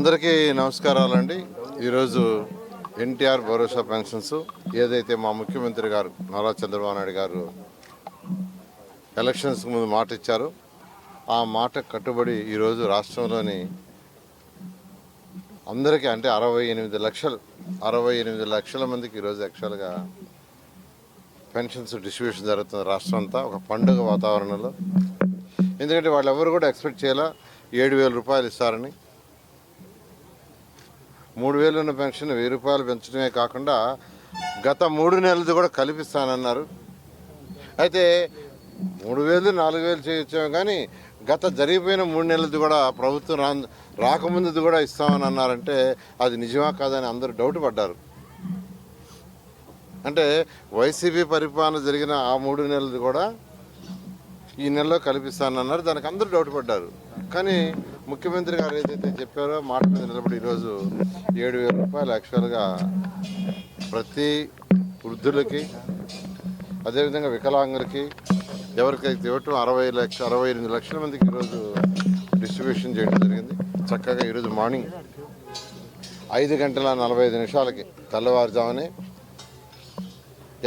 అందరికీ నమస్కారాలండి. ఈరోజు ఎన్టీఆర్ భరోసా పెన్షన్స్ ఏదైతే మా ముఖ్యమంత్రి గారు నారా చంద్రబాబు నాయుడు గారు ఎలక్షన్స్ ముందు మాట ఇచ్చారో ఆ మాట కట్టుబడి ఈరోజు రాష్ట్రంలోని అందరికీ అంటే అరవై ఎనిమిది లక్షలు అరవై ఎనిమిది లక్షల మందికి ఈరోజు యాక్చువల్గా పెన్షన్స్ డిస్ట్రిబ్యూషన్ జరుగుతుంది రాష్ట్రం అంతా ఒక పండుగ వాతావరణంలో. ఎందుకంటే వాళ్ళు ఎవరు కూడా ఎక్స్పెక్ట్ చేయాల ఏడు వేల రూపాయలు ఇస్తారని. మూడు వేలు ఉన్న పెన్షన్ వెయ్యి రూపాయలు పెంచడమే కాకుండా గత మూడు నెలలది కూడా కల్పిస్తానన్నారు. అయితే మూడు వేలు నాలుగు వేలు చేయొచ్చాము కానీ గత జరిగిపోయిన మూడు నెలలది కూడా ప్రభుత్వం రా రాకముందుది కూడా ఇస్తామని అన్నారంటే అది నిజమా కాదని అందరూ డౌట్ పడ్డారు. అంటే వైసీపీ పరిపాలన జరిగిన ఆ మూడు నెలలది కూడా ఈ నెలలో కల్పిస్తానన్నారు. దానికి అందరూ డౌట్ పడ్డారు. కానీ ముఖ్యమంత్రి గారు ఏదైతే చెప్పారో మాట మీద నిలబడి ఈరోజు ఏడు వేల రూపాయలు యాక్చువల్గా ప్రతి వృద్ధులకి అదేవిధంగా వికలాంగులకి ఎవరికైతే ఇవ్వటం అరవై లక్ష అరవై ఎనిమిది లక్షల మందికి ఈరోజు డిస్ట్రిబ్యూషన్ చేయడం జరిగింది. చక్కగా ఈరోజు మార్నింగ్ ఐదు గంటల నలభై ఐదు నిమిషాలకి తెల్లవారుజామునే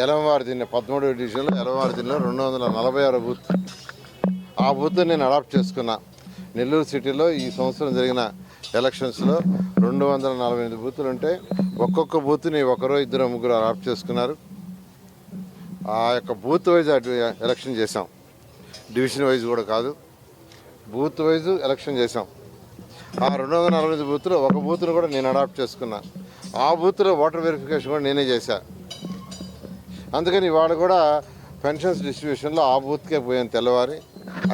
ఎలమవారి దిన్న పదమూడవ డివిజన్లో ఎలమవారి దిన్నలో రెండు వందల నలభై ఆరు బూత్. ఆ బూత్ నేను అడాప్ట్ చేసుకున్నా. నెల్లూరు సిటీలో ఈ సంవత్సరం జరిగిన ఎలక్షన్స్లో రెండు వందల నలభై ఎనిమిది బూతులు ఉంటే ఒక్కొక్క బూత్ని ఒకరో ఇద్దరు ముగ్గురు అడాప్ట్ చేసుకున్నారు. ఆ యొక్క బూత్ వైజ్ ఎలక్షన్ చేసాం డివిజన్ వైజ్ కూడా కాదు. బూత్ వైజ్ ఎలక్షన్ చేసాం ఆ రెండు వందల నలభై ఐదు బూత్లో ఒక బూత్ను కూడా నేను అడాప్ట్ చేసుకున్నా. ఆ బూత్లో ఓటర్ వెరిఫికేషన్ కూడా నేనే చేశా. అందుకని ఇవాళ కూడా పెన్షన్స్ డిస్ట్రిబ్యూషన్లో ఆ బూత్కే పోయాను తెల్లవారి.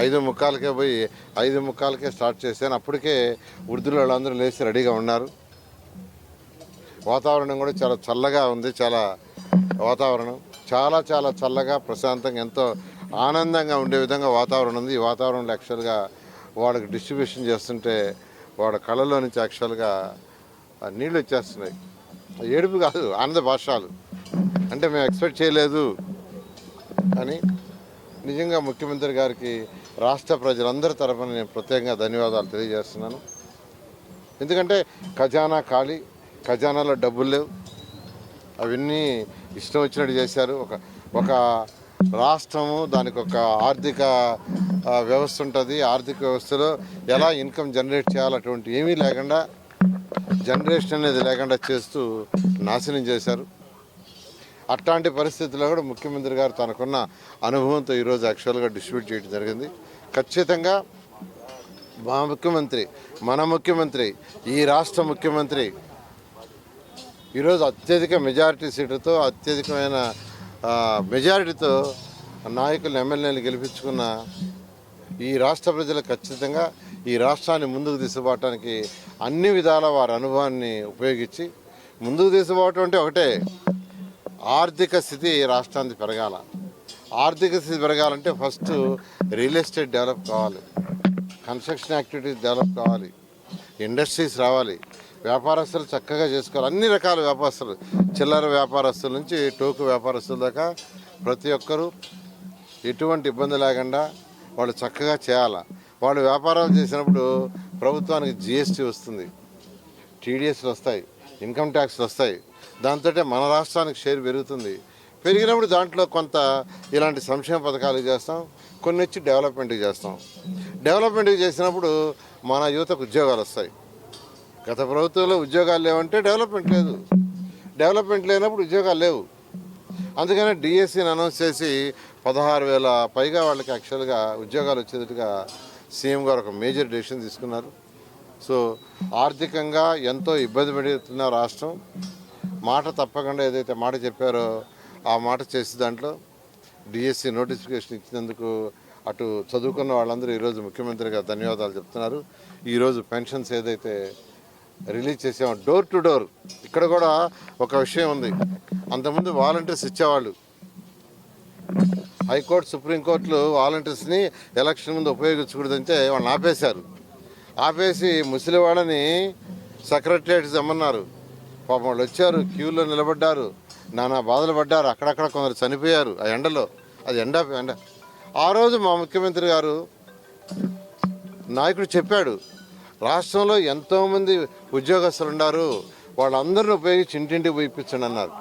ఐదు ముక్కాలకే పోయి ఐదు ముక్కాలకే స్టార్ట్ చేశాను అప్పటికే వృద్ధులు వాళ్ళందరూ లేచి రెడీగా ఉన్నారు. వాతావరణం కూడా చాలా చల్లగా ఉంది చాలా వాతావరణం. చాలా చాలా చల్లగా ప్రశాంతంగా ఎంతో ఆనందంగా ఉండే విధంగా వాతావరణం ఉంది. ఈ వాతావరణంలో యాక్చువల్గా వాళ్ళకి డిస్ట్రిబ్యూషన్ చేస్తుంటే వాళ్ళ కళ్ళలో నుంచి యాక్చువల్గా నీళ్ళు వచ్చేస్తున్నాయి. ఏడుపు కాదు ఆనంద భాషాలు అంటే మేము ఎక్స్పెక్ట్ చేయలేదు అని నిజంగా ముఖ్యమంత్రి గారికి రాష్ట్ర ప్రజలందరి తరఫున నేను ప్రత్యేకంగా ధన్యవాదాలు తెలియజేస్తున్నాను. ఎందుకంటే ఖజానా ఖాళీ ఖజానాలో డబ్బులు లేవు. అవన్నీ ఇష్టం వచ్చినట్టు చేశారు. ఒక ఒక రాష్ట్రము దానికి ఒక ఆర్థిక వ్యవస్థ ఉంటుంది. ఆర్థిక వ్యవస్థలో ఎలా ఇన్కమ్ జనరేట్ చేయాలటువంటి ఏమీ లేకుండా జనరేషన్ అనేది లేకుండా చేస్తూ నాశనం చేశారు. అట్లాంటి పరిస్థితుల్లో కూడా ముఖ్యమంత్రి గారు తనకున్న అనుభవంతో ఈరోజు యాక్చువల్గా డిస్ట్రిబ్యూట్ చేయడం జరిగింది. ఖచ్చితంగా మా ముఖ్యమంత్రి మన ముఖ్యమంత్రి ఈ రాష్ట్ర ముఖ్యమంత్రి ఈరోజు అత్యధిక మెజారిటీ సీటుతో అత్యధికమైన మెజారిటీతో నాయకులు ఎమ్మెల్యేలు గెలిపించుకున్న ఈ రాష్ట్ర ప్రజలు ఖచ్చితంగా ఈ రాష్ట్రాన్ని ముందుకు తీసుకుపోవటానికి అన్ని విధాల వారి అనుభవాన్ని ఉపయోగించి ముందుకు తీసుకుపోవటం అంటే ఒకటే. ఆర్థిక స్థితి రాష్ట్రానికి పెరగాల. ఆర్థిక స్థితి పెరగాలంటే ఫస్ట్ రియల్ ఎస్టేట్ డెవలప్ కావాలి. కన్స్ట్రక్షన్ యాక్టివిటీస్ డెవలప్ కావాలి. ఇండస్ట్రీస్ రావాలి. వ్యాపారస్తులు చక్కగా చేసుకోవాలి. అన్ని రకాల వ్యాపారస్తులు చిల్లర వ్యాపారస్తుల నుంచి టోకు వ్యాపారస్తుల దాకా ప్రతి ఒక్కరూ ఎటువంటి ఇబ్బంది లేకుండా వాళ్ళు చక్కగా చేయాలి. వాళ్ళు వ్యాపారాలు చేసినప్పుడు ప్రభుత్వానికి జిఎస్టీ వస్తుంది. టీడీఎస్లు వస్తాయి. ఇన్కమ్ ట్యాక్స్లు వస్తాయి. దాంతో మన రాష్ట్రానికి షేర్ పెరుగుతుంది. పెరిగినప్పుడు దాంట్లో కొంత ఇలాంటి సంక్షేమ పథకాలు చేస్తాం కొన్ని వచ్చి డెవలప్మెంట్కి చేస్తాం. డెవలప్మెంట్కి చేసినప్పుడు మన యువతకు ఉద్యోగాలు వస్తాయి. గత ప్రభుత్వంలో ఉద్యోగాలు లేవంటే డెవలప్మెంట్ లేదు. డెవలప్మెంట్ లేనప్పుడు ఉద్యోగాలు లేవు. అందుకనే డిఎస్సిని అనౌన్స్ చేసి పదహారు వేల పైగా వాళ్ళకి యాక్చువల్గా ఉద్యోగాలు వచ్చేటట్టుగా సీఎం గారు ఒక మేజర్ డెసిషన్ తీసుకున్నారు. సో ఆర్థికంగా ఎంతో ఇబ్బంది పెడుతున్న రాష్ట్రం. మాట తప్పకుండా ఏదైతే మాట చెప్పారో ఆ మాట చేసి దాంట్లో డిఎస్సి నోటిఫికేషన్ ఇచ్చినందుకు అటు చదువుకున్న వాళ్ళందరూ ఈరోజు ముఖ్యమంత్రిగా ధన్యవాదాలు చెప్తున్నారు. ఈరోజు పెన్షన్స్ ఏదైతే రిలీజ్ చేసామో డోర్ టు డోర్ ఇక్కడ కూడా ఒక విషయం ఉంది. అంతకుముందు వాలంటీర్స్ ఇచ్చేవాళ్ళు. హైకోర్టు సుప్రీంకోర్టులు వాలంటీర్స్ని ఎలక్షన్ ముందు ఉపయోగించకూడదంటే వాళ్ళని ఆపేశారు. ఆపేసి ముసలి వాళ్ళని సెక్రటరియట్స్ తెమ్మన్నారు పాపం వాళ్ళు వచ్చారు క్యూలో నిలబడ్డారు. నానా బాధలు పడ్డారు. అక్కడక్కడ కొందరు చనిపోయారు. ఆ ఎండలో. అది ఎండ ఎండ. ఆ రోజు మా ముఖ్యమంత్రి గారు నాయకుడు చెప్పాడు రాష్ట్రంలో ఎంతోమంది ఉద్యోగస్తులు ఉన్నారు. వాళ్ళందరిని ఉపయోగించి ఇంటింటికి పోయి ఇప్పించండి అన్నారు.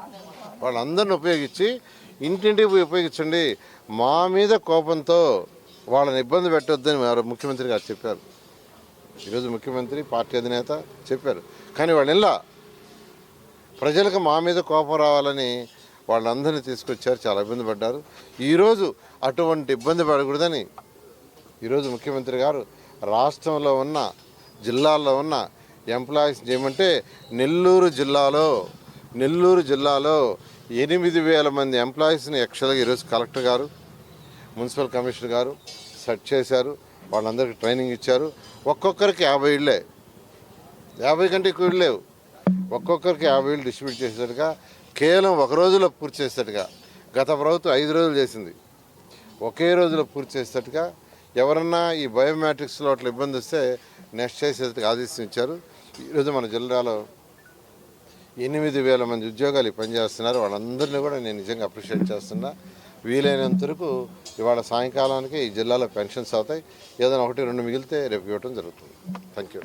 వాళ్ళందరిని ఉపయోగించి ఇంటింటికి పోయి ఉపయోగించండి మా మీద కోపంతో వాళ్ళని ఇబ్బంది పెట్టొద్దని వారు ముఖ్యమంత్రి గారు చెప్పారు. ఈరోజు ముఖ్యమంత్రి పార్టీ అధినేత చెప్పారు. కానీ వాళ్ళు ఇలా ప్రజలకు మా మీద కోపం రావాలని వాళ్ళందరినీ తీసుకొచ్చారు. చాలా ఇబ్బంది పడ్డారు. ఈరోజు అటువంటి ఇబ్బంది పడకూడదని ఈరోజు ముఖ్యమంత్రి గారు రాష్ట్రంలో ఉన్న జిల్లాల్లో ఉన్న ఎంప్లాయీస్ ఏమంటే నెల్లూరు జిల్లాలో నెల్లూరు జిల్లాలో ఎనిమిది వేల మంది ఎంప్లాయీస్ని యాక్చువల్గా ఈరోజు కలెక్టర్ గారు మున్సిపల్ కమిషనర్ గారు సెట్ చేశారు. వాళ్ళందరికీ ట్రైనింగ్ ఇచ్చారు. ఒక్కొక్కరికి యాభై ఇళ్ళే. యాభై కంటే ఎక్కువ ఇళ్ళు లేవు. ఒక్కొక్కరికి యాభై వేలు డిస్ట్రిబ్యూట్ చేసేట్టుగా కేవలం ఒక రోజులో పూర్తి చేసేట్టుగా గత ప్రభుత్వం ఐదు రోజులు చేసింది. ఒకే రోజులో పూర్తి చేసేట్టుగా ఎవరన్నా ఈ బయోమెట్రిక్స్లో అట్లా ఇబ్బంది వస్తే నెక్స్ట్ చేసేటట్టుగా ఆదేశించారు ఈరోజు మన జిల్లాలో ఎనిమిది వేల మంది ఉద్యోగాలు పనిచేస్తున్నారు వాళ్ళందరినీ కూడా నేను నిజంగా అప్రిషియేట్ చేస్తున్నా. వీలైనంత వరకు ఇవాళ సాయంకాలానికి ఈ జిల్లాలో పెన్షన్స్ అవుతాయి. ఏదైనా ఒకటి రెండు మిగిలితే రేపు ఇవ్వటం జరుగుతుంది. Thank you